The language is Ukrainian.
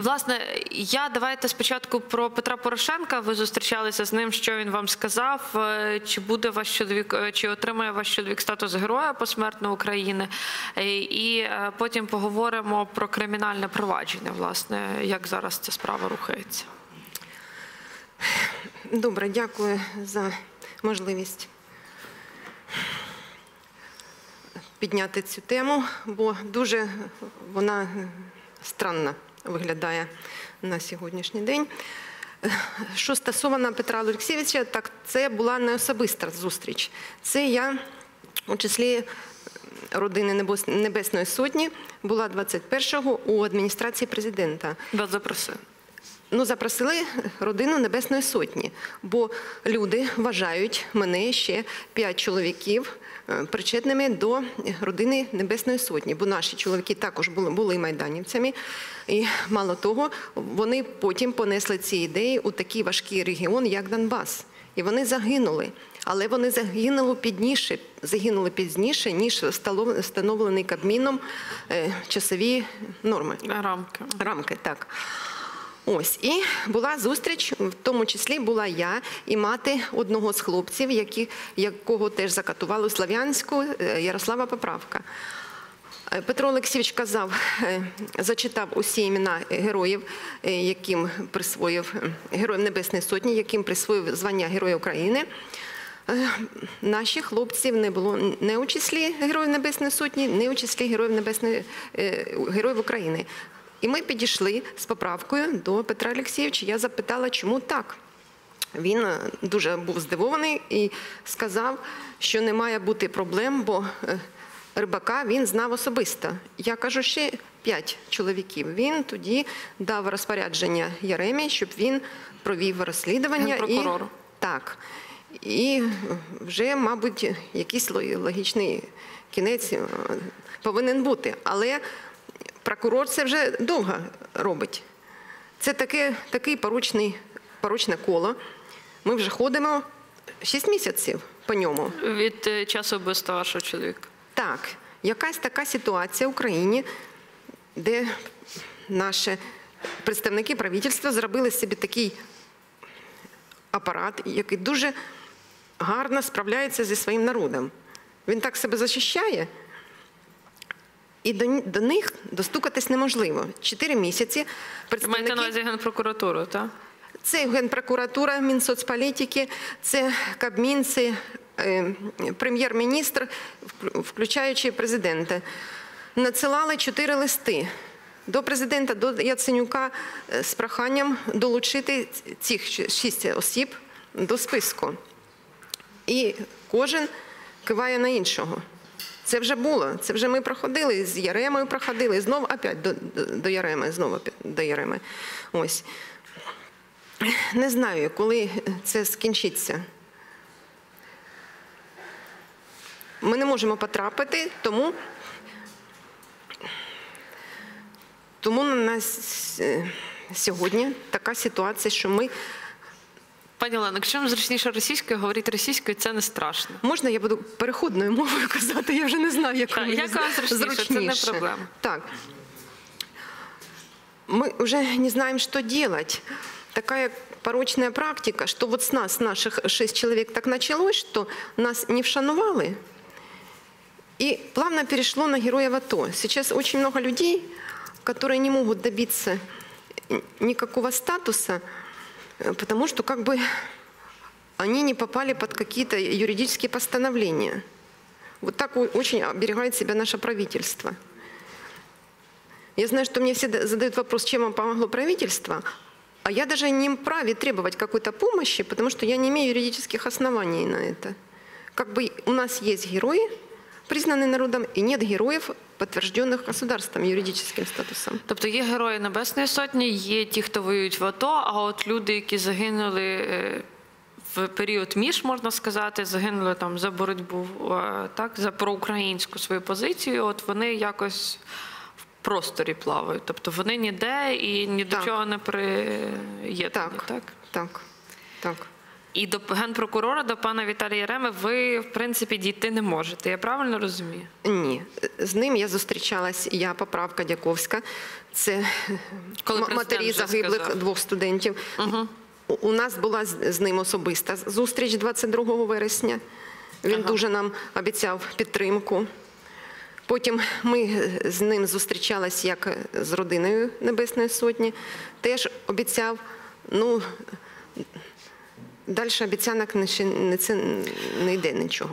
Власне, я давайте спочатку про Петра Порошенка. Ви зустрічалися з ним. Що він вам сказав? Е, Чи буде ваш чоловік, е, чи отримає ваш чоловік статус героя посмертно України? Е, І потім поговоримо про кримінальне провадження. Власне, як зараз ця справа рухається. Добре, дякую за можливість підняти цю тему, бо дуже вона странно виглядає на сьогоднішній день. Що стосовно Петра Олексійовича, так це була не особиста зустріч. Це я у числі родини Небес- Небесної Сотні була 21-го у адміністрації президента. Вас запросили. Ну, запросили родину Небесної Сотні, бо люди вважають мене ще п'ять чоловіків е, причетними до родини Небесної Сотні, бо наші чоловіки також були, були майданівцями. І мало того, вони потім понесли ці ідеї у такий важкий регіон, як Донбас. І вони загинули. Але вони загинули пізніше, загинули пізніше, ніж встановлені Кабміном е, часові норми. Рамки. Рамки, так. Ось і була зустріч, в тому числі була я і мати одного з хлопців, які, якого теж закатували у Слов'янську, е, Ярослава Поправка. Е, Петро Олексійович казав, е, зачитав усі імена героїв, яким присвоїв Героїв Небесної Сотні, яким присвоїв звання Героя України. Наших хлопців не було не у числі Героїв Небесної Сотні, не у числі Героїв Небесної Героїв України. І ми підійшли з поправкою до Петра Олексійовича. Я запитала, чому так. Він е, дуже був здивований і сказав, що не має бути проблем, бо е, рибака він знав особисто. Я кажу, ще п'ять чоловіків. Він тоді дав розпорядження Яремі, щоб він провів розслідування. І, так. І вже, мабуть, якийсь логічний кінець е, повинен бути. Але прокурор це вже довго робить. Це таке, такий поручний, поручне коло. Ми вже ходимо 6 місяців по ньому. Від е, часу вбивства вашого чоловіка. Так, якась така ситуація в Україні, де наші представники правительства зробили собі такий апарат, який дуже гарно справляється зі своїм народом. Він так себе захищає, і до, до них достукатись неможливо. Чотири місяці Ви маєте на увазі генпрокуратуру, так? Це Генпрокуратура, Мінсоцполітики, це Кабмін, це е, прем'єр-міністр, включаючи президента. Надсилали чотири листи до президента, до Яценюка е, з проханням долучити цих шість осіб до списку. І кожен киває на іншого. Це вже було. Це вже ми проходили з Яремою, проходили знову опять до, до, до Яреми, знову до Яреми. Ось. Не знаю, коли це скінчиться. Ми не можемо потрапити, тому, тому на нас е, сьогодні така ситуація, що ми. Пані Олено, якщо вам зручніше російською, говорити російською, це не страшно. Можна я буду переходною мовою казати? Я вже не знаю, як Так, мені як вам зручніше, це не проблема. Так. Мы уже не знаем, что делать. Такая порочная практика, что вот с нас, наших шесть человек, так началось, что нас не вшанували, и плавно перешло на героев АТО. Сейчас очень много людей, которые не могут добиться никакого статуса, э, потому что как бы они не попали под какие-то юридические постановления. Вот так очень оберегает себя наше правительство. Я знаю, что мне все задают вопрос, чем вам помогло правительство, а я даже не вправе требовать какой-то помощи, потому что я не имею юридических оснований на это. Как бы у нас есть герои, признанные народом, и нет героев, подтвержденных государством юридическим статусом. Тобто є герої Небесної Сотні, є ті, хто воюють в АТО, а от люди, які загинули е, в період між, можна сказати, загинули там за боротьбу, е, так, за проукраїнську свою позицію, от вони якось в просторі плавають. Тобто вони ніде і ні до Так. чого не приєднані. Так, так? так, так. І до генпрокурора, до пана Віталія Реми, ви в принципі дійти не можете. Я правильно розумію? Ні, з ним я зустрічалась. Я поправка Дяковська. Це Коли матері загиблих сказав. двох студентів. У- У нас була з з ним особиста зустріч 22 вересня. Він Ага. дуже нам обіцяв підтримку. Потім ми з ним зустрічались як з родиною Небесної Сотні. Теж обіцяв. Ну, далі обіцянок не, не, не йде нічого.